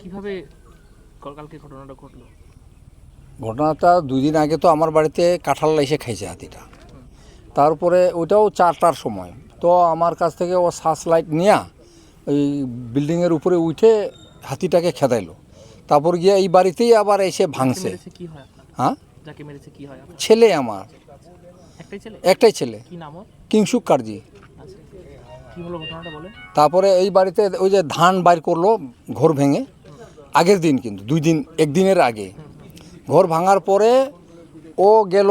কীভাবে কালকে ঘটনাটা ঘটলো? ঘটনাটা দুই দিন আগে তো আমার বাড়িতে কাঁঠাল এসে খাইছে হাতিটা। তারপরে ওইটাও চারটার সময়। তো আমার কাছ থেকে ও সার্চ লাইট নিয়ে ওই বিল্ডিংয়ের উপরে উঠে হাতিটাকে খেদাইলো। তারপর গিয়ে এই বাড়িতেই আবার এসে ভাঙছে। হয় ছেলে আমার। একটাই ছেলে? কিংসুক কার্জি। আচ্ছা। তারপরে এই বাড়িতে ওই যে ধান বাইর করল ঘর ভেঙে। আগের দিন কিন্তু, দুই দিন, একদিনের আগে। ঘর ভাঙার পরে ও গেল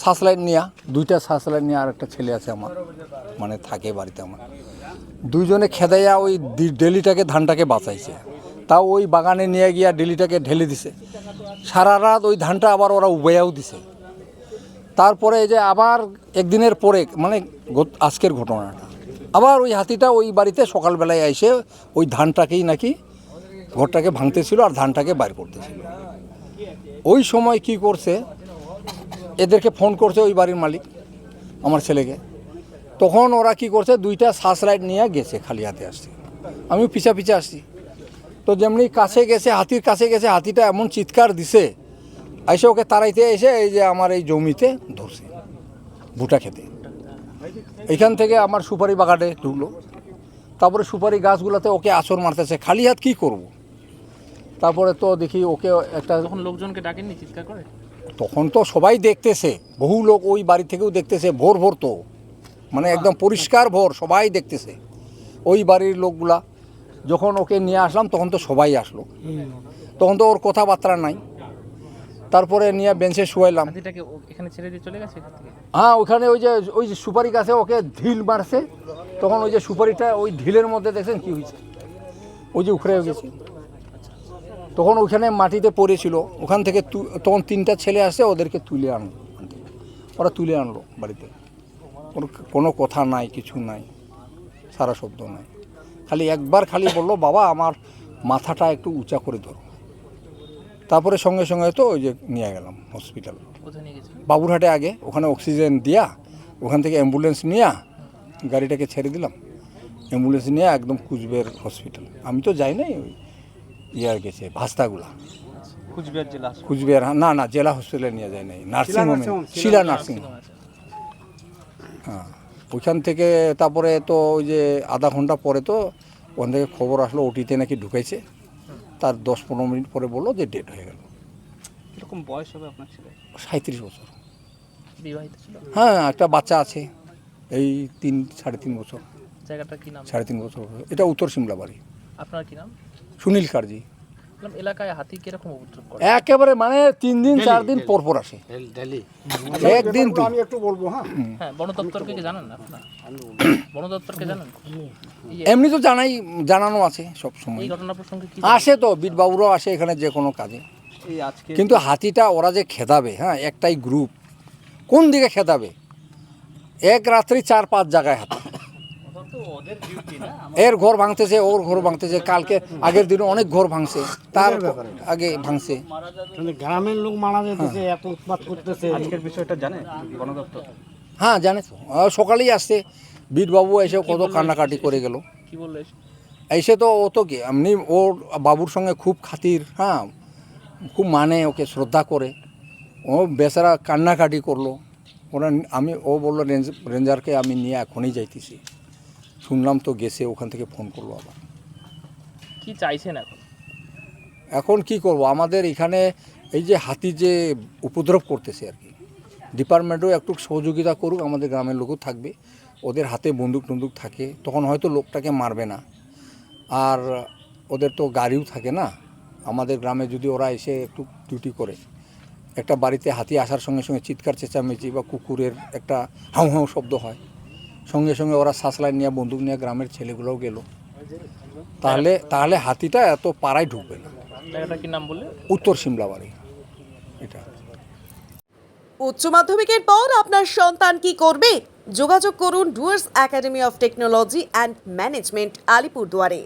শ্বাসলাইট নিয়া, দুইটা শ্বাসলাইট নিয়ে আর একটা ছেলে আছে আমার মানে থাকে বাড়িতে আমার। দুইজনে খেদাইয়া ওই ডেলিটাকে, ধানটাকে বাঁচাইছে। তাও ওই বাগানে নিয়ে গিয়া ডেলিটাকে ঢেলে দিছে। সারা রাত ওই ধানটা আবার ওরা উবাইয়াও দিছে। তারপরে এই যে আবার একদিনের পরে মানে আজকের ঘটনাটা। আবার ওই হাতিটা ওই বাড়িতে সকালবেলায় এসে ওই ধানটাকেই নাকি ঘরটাকে ভাঙতেছিল আর ধানটাকে বাইর করতেছিল। ওই সময় কি করছে, এদেরকে ফোন করছে ওই বাড়ির মালিক, আমার ছেলেকে। তখন ওরা কি করছে, দুইটা লাইট নিয়ে গেছে, খালি হাতে আসছে। আমি পিছা পিছা আসছি। তো যেমনি কাছে গেছে, হাতির কাছে গেছে, হাতিটা এমন চিৎকার দিছে এসে ওকে তাড়াইতে এসে এই যে আমার এই জমিতে ধরছে, ভুটা খেতে। এখান থেকে আমার সুপারি বাগানে ঢুকলো। তারপরে সুপারি গাছগুলোতে ওকে আছর মারতেছে, খালি হাত কী করব। তারপরে তো দেখি ওকে একটা তখন লোকজনকে ডাকেননি চিৎকার করে? তখন তো সবাই দেখতেছে বহু লোক ওই বাড়ি থেকেও দেখতেছে ভোর ভোর তো। মানে একদম পরিষ্কার ভোর সবাই দেখতেছে। ওই বাড়ির লোকগুলা যখন ওকে নিয়ে আসলাম তখন তো সবাই আসলো। তখন তো ওর কথাবার্তা নাই। তারপরে নিয়ে বেঞ্চে শুয়াইলাম। এখানে ছেড়ে দিয়ে চলে গেছে হ্যাঁ ওখানে ওই যে ওই যে সুপারি গাছে ওকে ঢিল মারছে। তখন ওই যে সুপারিটা ওই ঢিলের মধ্যে দেখছেন কি হয়েছে? ওই যে উখড়ে গেছে। তখন ওখানে মাটিতে পড়েছিল। ওখান থেকে তখন তিনটা ছেলে আসে ওদেরকে তুলে আনলো। ওরা তুলে আনলো বাড়িতে। ওর কোনো কথা নাই কিছু নাই সারা শব্দ নাই। খালি একবার খালি বলল বাবা আমার মাথাটা একটু উঁচা করে ধরো। তারপরে সঙ্গে সঙ্গে তো ওই যে নিয়ে গেলাম হসপিটাল বাবুরহাটে আগে। ওখানে অক্সিজেন দিয়া ওখান থেকে অ্যাম্বুলেন্স নিয়ে গাড়িটাকে ছেড়ে দিলাম। অ্যাম্বুলেন্স নিয়ে একদম কুচবিহার হসপিটাল আমি তো যাই নাই ওই ইয়ার গেছে ভাস্তাগুলা। কুচবিহার জেলা কুচবিহার না না জেলা হসপিটালে নিয়ে যায় নাই নার্সিংহোমে। শিলা নার্সিং হ্যাঁ ওইখান থেকে তারপরে তো ওই যে আধা ঘণ্টা পরে তো ওখান থেকে খবর আসলো ওটিতে নাকি ঢুকাইছে তার দশ পনেরো মিনিট পরে বলল যে ডেট হয়ে গেল। এরকম বয়স হবে আপনার ছেলে? সাঁত্রিশ বছর। বিবাহিত ছিল? হ্যাঁ একটা বাচ্চা আছে এই তিন সাড়ে তিন বছর। জায়গাটার কি নাম? সাড়ে তিন বছর। এটা উত্তর সিমলা বাড়ি আপনার কি নাম? সুনীল কার্জি। এলাকায় হাতি কীরকম একেবারে মানে তিন দিন চার দিন পর পর আসে। একদিন আমি একটু বলব হ্যাঁ? হ্যাঁ বন দপ্তরকে কি জানান আপনার? বন দপ্তরকে জানান? এমনি তো জানাই জানানো আছে সব সময়। এই ঘটনা প্রসঙ্গে কি আসে তো বিটবাবুরাও আসে এখানে যে কোনো কাজে। কিন্তু হাতিটা ওরা যে খেদাবে হ্যাঁ একটাই গ্রুপ কোন দিকে খেদাবে? এক রাত্রি চার পাঁচ জায়গায় হাতি। এর ঘর ভাঙতেছে ওর ঘর ভাঙতেছে। কালকে আগের দিনে অনেক ঘর ভাঙছে। তার আগে ভাঙছে। গ্রামের লোক মারা যেতেছে এত উৎপাত করতেছে। আজকের বিষয়টা জানে বন দপ্তর হ্যাঁ জানে তো। সকালেই আসছে। বিটবাবু এসে কত কান্নাকাটি করে গেল। কি বলল এসে? এসে তো ও তো কি এমনি ওর বাবুর সঙ্গে খুব খাতির হ্যাঁ। খুব মানে ওকে শ্রদ্ধা করে। ও বেচারা কান্নাকাটি করল। ওরা আমি ও বলল রেঞ্জ রেঞ্জারকে আমি নিয়ে এখনই যাইতেছি। শুনলাম তো গেছে ওখান থেকে ফোন করল আবার। কি চাইছেন এখন? এখন কি করব? আমাদের এখানে এই যে হাতি যে উপদ্রব করতেছে আর কি ডিপার্টমেন্টও একটু সহযোগিতা করুক আমাদের গ্রামের লোকও থাকবে। ওদের হাতে বন্দুক টন্দুক থাকে তখন হয়তো লোকটাকে মারবে না। আর ওদের তো গাড়িও থাকে না। আমাদের গ্রামে যদি ওরা এসে একটু ডিউটি করে একটা বাড়িতে হাতি আসার সঙ্গে সঙ্গে চিৎকার চেঁচামেচি বা কুকুরের একটা হাউ হাউ শব্দ হয় সঙ্গে সঙ্গে ওরা সাসলাই নিয়ে বন্দুক নিয়ে গ্রামের ছেলেগুলোও গেল। তাহলে তাহলে হাতিটা এত পাড়ায় ঢুকবে না। কি নাম বললে? উত্তর সিমলা বাড়ি এটা। উচ্চ মাধ্যমিকের পর আপনার সন্তান কি করবে? যোগাযোগ করুন Dooars academy of technology and management আলিপুরদুয়ারে।